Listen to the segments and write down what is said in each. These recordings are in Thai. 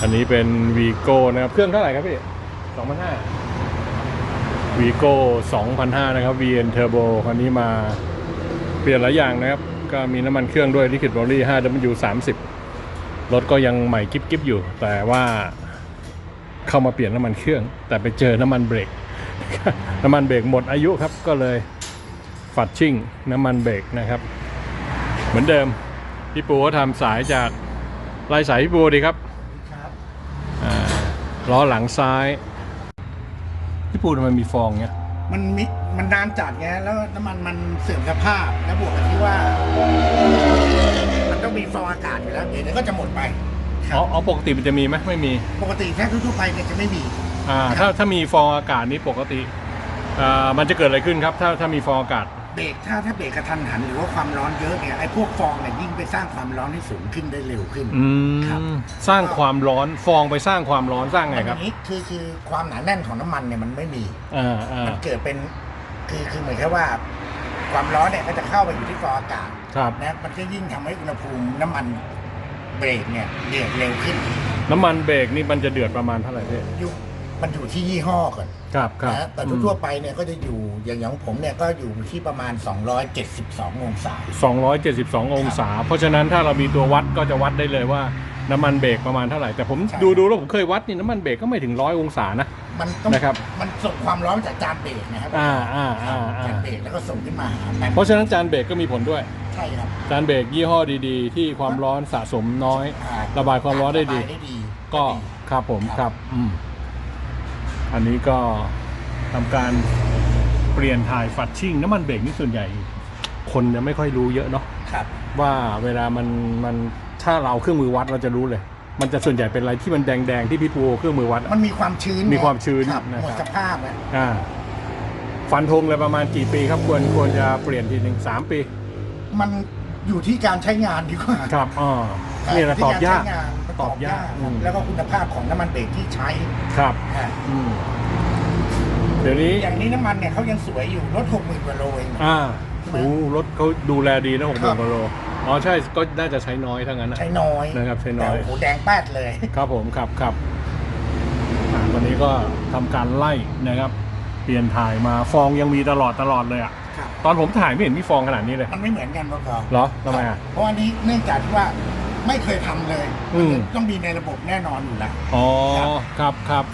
อันนี้เป็นวีโก้นะครับ เครื่องเท่าไหร่ครับพี่สองพันห้าวีโก้สองพันห้านะครับ VN Turbo คันนี้มาเปลี่ยนหลายอย่างนะครับ ก็มีน้ำมันเครื่องด้วย Liquid Moly 5W 30รถก็ยังใหม่กิ๊บๆอยู่ แต่ว่าเข้ามาเปลี่ยนน้ำมันเครื่อง แต่ไปเจอน้ำมันเบรก น้ำมันเบรกหมดอายุครับ ก็เลยฝัดชิ่งน้ำมันเบรกนะครับ เหมือนเดิม พี่ปูก็ทำสายจากลายสายพี่ปูดีครับครับอ่า ล้อหลังซ้ายพี่ปูทำไมมีฟองเงี้ยมันมิมันนานจัดไงแล้วน้ำมันมันเสื่อมสภาพแล้วบวกกับที่ว่า มันต้องมีฟองอากาศอยู่แล้วเดี๋ยวก็จะหมดไปครัอ๋อบอ๋อปกติมันจะมีไหมไม่มี ปกติถ้าทั่วๆไปเนี่ยจะไม่มี อ่า ถ้าถ้ามีฟองอากาศนี้ปกติอ่ามันจะเกิดอะไรขึ้นครับ ถ้าถ้ามีฟองอากาศเบ รกถ้าถ้าเบรกกระทันหันหรือว่าความร้อนเยอะเนี่ยไอ้พวกฟองเนี่ยยิ่งไปสร้างความร้อนให้สูงขึ้นได้เร็วขึ้น อืครับมสร้างความร้อนฟองไปสร้างความร้อนสร้างไงมันครับอย่างนี้คือคือความหนาแน่นของน้ำมันเนี่ยมันไม่มี อ่าอ่ามันเกิดเป็นคือคือเหมือนแค่ว่า ความร้อนเนี่ยก็จะเข้าไปอยู่ที่ฟองอากาศครับนะมันก็ยิ่งทำให้อุณหภูมิน้ำมันเบรกเนี่ยเดือดเร็วขึ้น น้ำมันเบรกนี่มันจะเดือดประมาณเท่าไหร่พี่อยู่ มันอยู่ที่ยี่ห้อก่อนครับครับนะแต่ทั่วๆไปเนี่ยก็จะอยู่อย่างอย่างผมเนี่ยก็อยู่ที่ประมาณ 272 องศา 272 องศา เพราะฉะนั้นถ้าเรามีตัววัดก็จะวัดได้เลยว่าน้ำมันเบรกประมาณเท่าไหร่ แต่ผมใช่ ดูดูแล้วผมเคยวัดนี่น้ำมันเบรกก็ไม่ถึงร้อยองศานะ มันต้องนะครับ มันส่งความร้อนจากจานเบรกนะครับอ่าอ่าอ่าอ่าจานเบรกแล้วก็ส่งขึ้นมาหาแม็กเพราะฉะนั้นจานเบรกก็มีผลด้วย ใช่ครับจานเบรกยี่ห้อดีๆ ที่ความร้อนสะสมน้อย อ่ระบายความร้อนได้ดี ระบายได้ดีก็ดีครับผมครับครับอืม อันนี้ก็ทำการเปลี่ยนถ่ายฝัดชิ่งน้ำมันเบรกนี่ส่วนใหญ่ คนยังไม่ค่อยรู้เยอะเนาะครับ ว่าเวลามันมันถ้าเราเอาเครื่องมือวัดเราจะรู้เลย มันจะส่วนใหญ่เป็นอะไรที่มันแดงๆที่พี่ปูเอาเครื่องมือวัดอะ มันมีความชื้นมีความชื้นครับนะครับ หมดสภาพแล้วอ่าฟันธงเลยประมาณกี่ปีครับควรควรจะเปลี่ยนทีหนึ่งสามปี มันอยู่ที่การใช้งานดีกว่า ครับอ๋อ นี่แหละตอบยากที่รใช้งนมันตอบยากอืม แล้วก็คุณภาพของน้ำมันเบรกที่ใช้ครับอะอืมเดี๋ยวนี้ อย่างนี้น้ำมันเนี่ยเขายังสวยอยู่รถหกหมื่นกว่าโลเอง อ่าใช่ไหมโอ้รถเขาดูแลดีนะหกหครัมื่นบกว่าโลอ๋อใช่ก็น่าจะใช้น้อยทั้งนั้นนะ ใช้น้อยนะครับใช้น้อย แต่โอ้โหแดงแป๊ดเลย ครับผมครับครับอ่าวันนี้ก็ทำการไล่นะครับ เปลี่ยนถ่ายมาฟองยังมีตลอดตลอดเลยอะครับ ตอนผมถ่ายไม่เห็นมีฟองขนาดนี้เลยมันไม่เหมือนกันพอเหรอทำไมอะ เพราะอันนี้เนื่องจากที่ว่า ไม่เคยทำเลยอืม ต้องมีในระบบแน่นอนอยู่แล้วอ๋อครับครับครับ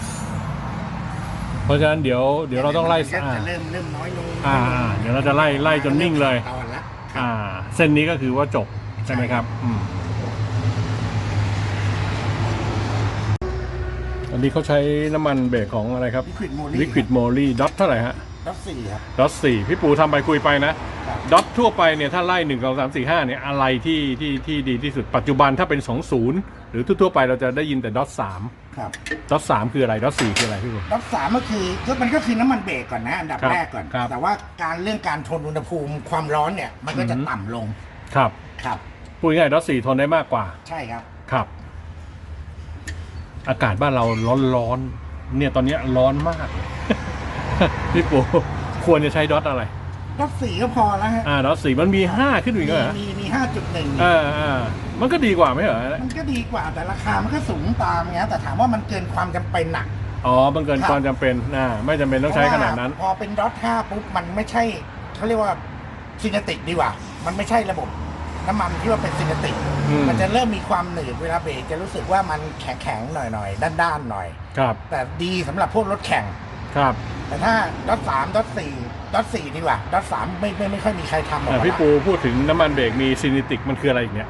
เพราะฉะนั้นเดี๋ยวเดี๋ยวเราต้องไล่ก็อ่า จะเริ่มเริ่มน้อยลงอ่าอ่าเดี๋ยวเราจะไล่ไล่จนนิ่งเลย ตอนละอ่า เส้นนี้ก็คือว่าจบใช่ไหมครับอืมอันนี้เขาใช้น้ำมันเบรกของอะไรครับลิควิดโมลี่ Liquid Moly ดอทเท่าไหร่ฮะ รถสี่ครับ ดอทสี่พี่ปูทำไปคุยไปนะ ครับ ดอททั่วไปเนี่ยถ้าไล่หนึ่งสองสามสี่ห้าเนี่ยอะไรที่ที่ที่ดีที่สุดปัจจุบันถ้าเป็นสองศูนย์หรือทั่วๆไปเราจะได้ยินแต่ดอทสามครับดอทสามคืออะไรดอทสี่คืออะไรพี่ปูรถสามก็คือก็มันก็คือน้ำมันเบรกก่อนนะอันดับครับแรกก่อน ครับ แต่ว่าการเรื่องการทนอุณหภูมิความร้อนเนี่ยมันก็จะอือหือต่ำลงครับครับ พูดง่ายๆดอทสี่ทนได้มากกว่าใช่ครับ ครับ อากาศบ้านเราร้อนๆเนี่ยตอนเนี้ยร้อนมาก พี่ปูควรจะใช้ดอทอะไรรถสี่ก็พอแล้วฮะอ่าดอทสี่มันมีห้าขึ้นอีกเหรอมีมีห้าจุดหนึ่งอ่าอ่ามันก็ดีกว่าไหมเหรอมันก็ดีกว่าแต่ราคามันก็สูงตามเงี้ยแต่ถามว่ามันเกินความจำเป็นหนักอ๋อบังเกินครับความจำเป็นอ่าไม่จำเป็นต้องใช้ขนาดนั้นเพระว่พอเป็นรถห้าปุ๊บมันไม่ใช่เขาเรียกว่าซินเนติกดีกว่า มันไม่ใช่ระบบน้ำมันที่ว่าเป็นซินเนติกอืมมันจะเริ่มมีความหนืดเวลาเบรกจะรู้สึกว่ามันแข็งๆหน่อยๆด้านๆหน่อย ครับ แต่ดีสำหรับพวกรถแข่ง ครับแต่ถ้ารถสามรถสี่รถสี่ดีกว่ารถสามไม่ไม่ไม่ค่อยมีใครทำออกอ่ามาพี่ปูพูดถึงน้ำมันเบรกมีซินิติกมันคืออะไรอีกเนี่ย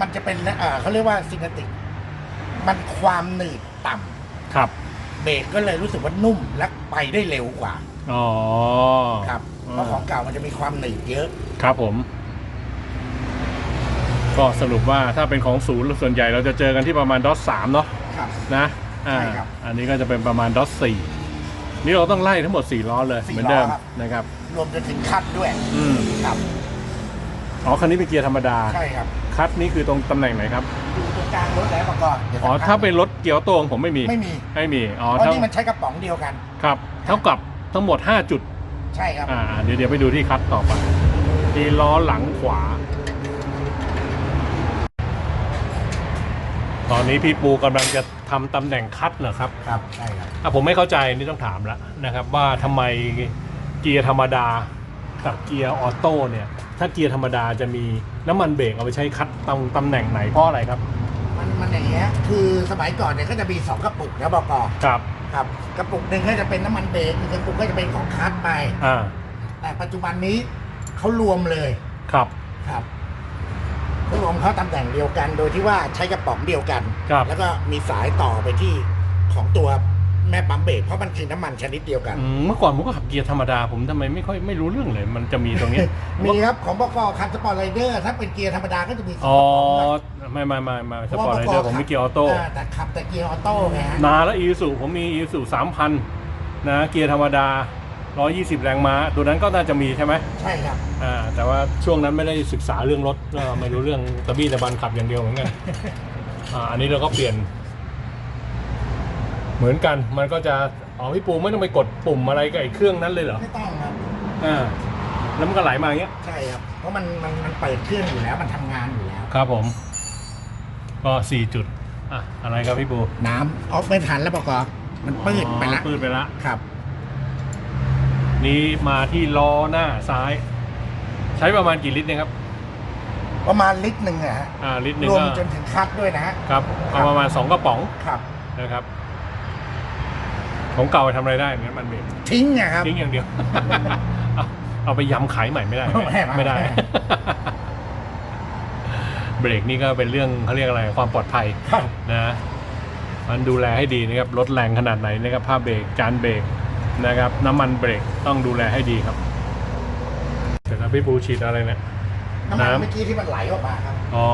มันจะเป็นเอ่อเขาเรียกว่าซินเนติก มันความหนืดต่ำครับ เบรกก็เลยรู้สึกว่านุ่มและไปได้เร็วกว่า อ๋อ ครับเพราะของเก่ามันจะมีความหนืดเยอะ ครับผม ก็สรุปว่าถ้าเป็นของศูนย์ส่วนใหญ่เราจะเจอกันที่ประมาณดอทสามเนาะครับ นะอ่าใช่ครับ อันนี้ก็จะเป็นประมาณดอทสี่ นี่เราต้องไล่ทั้งหมดสี่ล้อเลย สี่เหมือนเดิมล้อครับ นะครับ รวมจนถึงคัดด้วยอืม ครับอ๋อ คันนี้เป็นเกียร์ธรรมดา ใช่ครับคัดนี่คือตรงตำแหน่งไหนครับอยู่ตรงกลางรถแล้วมาก่อนดี๋ยวอ๋อ สักพักถ้าเป็นรถเกียร์โต้ของผมไม่มี ไม่มีไม่มี อ๋อเพราะเท่านี่มันใช้กระป๋องเดียวกัน ครับ เท่ากับทั้งหมด 5 จุด ใช่ครับ อ่า เดี๋ยวเดี๋ยวไปดูที่คัดต่อไปที่ล้อหลังขวา ตอนนี้พี่ปูกำลังจะทำตำแหน่งคัดเหรอครับครับใช่ครับอะผมไม่เข้าใจนี่ต้องถามแล้วนะครับ ว่าทำไมเกียร์ธรรมดากับเกียร์ออโต้เนี่ย ถ้าเกียร์ธรรมดาจะมีน้ำมันเบรกเอาไปใช้คัดตรงตำแหน่งไหนเพราะอะไรครับ มันมันอย่างเงี้ยคือสมัยก่อนเนี่ยก็จะมีสองกระปุกนะบอกอครับครับกระปุกหนึ่งก็จะเป็นน้ำมันเบรกอีกกระปุกก็จะเป็นของคัสไป อ่าแต่ปัจจุบันนี้เขารวมเลยครับ ครับ เขารวมเขาตำแหน่งเดียวกัน โดยที่ว่าใช้กระป๋องเดียวกัน ครับ แล้วก็มีสายต่อไปที่ของตัวแม่ปั๊มเบรกเพราะมันคือน้ำมันชนิดเดียวกัน อืมเมื่อก่อนผมก็ขับเกียร์ธรรมดาผมทำไมไม่ค่อยไม่รู้เรื่องเลย มันจะมีตรงเนี้ย มีครับของบกคันสปอร์ตไรเดอร์ถ้าเป็นเกียร์ธรรมดาก็จะมีสองอ๋อกระป๋องนะไม่ไม่ไม่ไม่สพาะปอร์ตว่าไรเดอร์ผมมีเกียร์ออโต้าแต่ขับแต่เกียร์ออโต้ไงฮะนานแล้วอีซูผมมีอีซูสามพันนะเกียร์ธรรมดา 120 แรงม้า ตัวนั้นก็น่าจะมีใช่ไหมใช่ครับ อ่า แต่ว่าช่วงนั้นไม่ได้ศึกษาเรื่องรถก็ไม่รู้เรื่องตะบี้ตะบันขับอย่างเดียวเหมือนกัน อ่า อันนี้เราก็เปลี่ยน เหมือนกัน มันก็จะ อ๋อ พี่ปูไม่ต้องไปกดปุ่มอะไรกับไอ้เครื่องนั้นเลยเหรอ ไม่ต้องครับ อ่า แล้วมันก็ไหลมาอย่างเงี้ย ใช่ครับ เพราะมันมันมันเปิดเครื่องอยู่แล้ว มันทำงานอยู่แล้ว ครับผม ก็สี่จุด อะ อะไรครับพี่ปูน้ำออฟไม่ทันแล้วประกอบมันปืดไปละอ๋อปืดไปละ ครับ นี่มาที่ล้อหน้าซ้าย ใช้ประมาณกี่ลิตรเนี่ยครับ ประมาณลิตรหนึ่งอะฮะอ่าลิตรหนึ่รงวมก็จนถึงคัดด้วยนะฮะ ครับเอาประมาณสองกระป๋องครับ นะครับ ของเก่าไปทำอะไรได้งั้นมันเบรกทิ้งอะครับ ทิ้งอย่างเดียว เอาเอาไปยำขายใหม่ไม่ได้ ไม่ได้ไม่ได้ ไม่ได้ เบรกนี่ก็เป็นเรื่องเขาเรียกอะไรความปลอดภัย ครับ นะมันดูแลให้ดีนะครับลดแรงขนาดไหนนะครับ ผ้าเบรก จานเบรก นะครับ น้ำมันเบรกต้องดูแลให้ดีครับเสร็จแล้วพี่ปูฉีดอะไรเนี่ย น้ำมันน้ำ เมื่อกี้ที่มันไหลออกมาครับ อ๋อ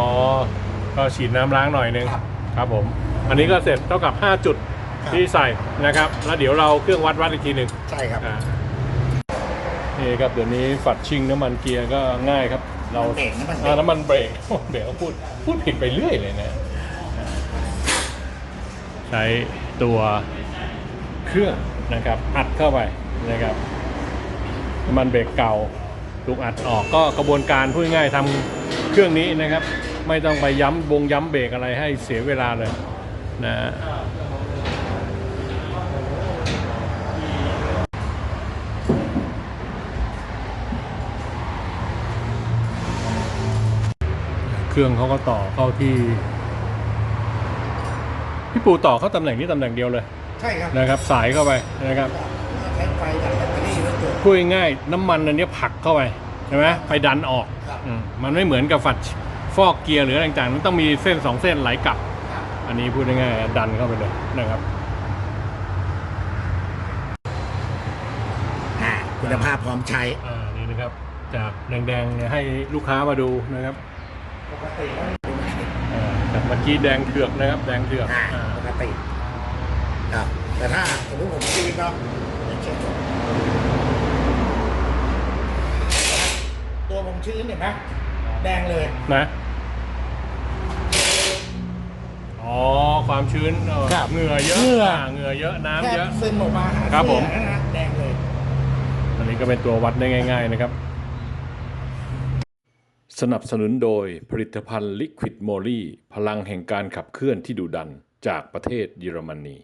ก็ฉีดน้ำล้างหน่อยนึงครับ ครับผม อันนี้ก็เสร็จเท่ากับ 5 จุดครับที่ใส่นะครับ แล้วเดี๋ยวเราเครื่องวัดวัดอีกทีหนึ่ง ใช่ครับ อ่านี่ครับเดี๋ยวนี้ฝัดชิงน้ำมันเกียร์ก็ง่ายครับ เราเบรกน้ำมันเบรอ่ากน้ำมันเบรกเบรกก็พูดพูดผิดไปเรื่อยเลยนะ ใช้ตัวเครื่อง นะครับ อัดเข้าไปนะครับน้ำมันเบรกเก่าถูกอัดออกก็กระบวนการพูดง่ายๆทำเครื่องนี้นะครับ ไม่ต้องไปย้ำวงย้ำเบรกอะไรให้เสียเวลาเลยนะเครื่องเขาก็ต่อเข้าที่ พี่ปูต่อเข้าตำแหน่งนี้ตำแหน่งเดียวเลย ใช่ครับ นะครับ สายเข้าไปนะครับใช้ไฟจากแบตเตอรี่แล้วเกิดพูดง่ายๆน้ำมันอันเนี้ยผลักเข้าไปใช่ไหมไปดันออกครับ อืมมันไม่เหมือนกับฝัดฟอกเกียร์หรืออะไรต่างๆมันต้องมีเส้นสองเส้นไหลกลับอันนี้พูดง่ายๆดันเข้าไปเลยนะครับ อ่าคุณภาพพร้อมใช้ อ่านี่นะครับจากแดงๆเนี่ยให้ลูกค้ามาดูนะครับปกติแล้วอ่าจากเมื่อกี้แดงเถือกนะครับ แดงเถือกอ่าอ่าปกติ ครับ แต่ถ้าสมมติผมซื้อก็อย่างเช่นตัวผมชื้นเห็นไหมแดงเลยนะอ๋อความชื้นเออครับเหงื่อเยอะเหงื่อาเหงื่อเยอะน้ำแค่เยอะ ซึมออกมาหาครับผม เสื้อนะแดงเลย อันนี้ก็เป็นตัววัดได้ง่าย ๆ นะครับ สนับสนุนโดยผลิตภัณฑ์ลิควิดโมลี่พลังแห่งการขับเคลื่อนที่ดุดันจากประเทศเยอรมนี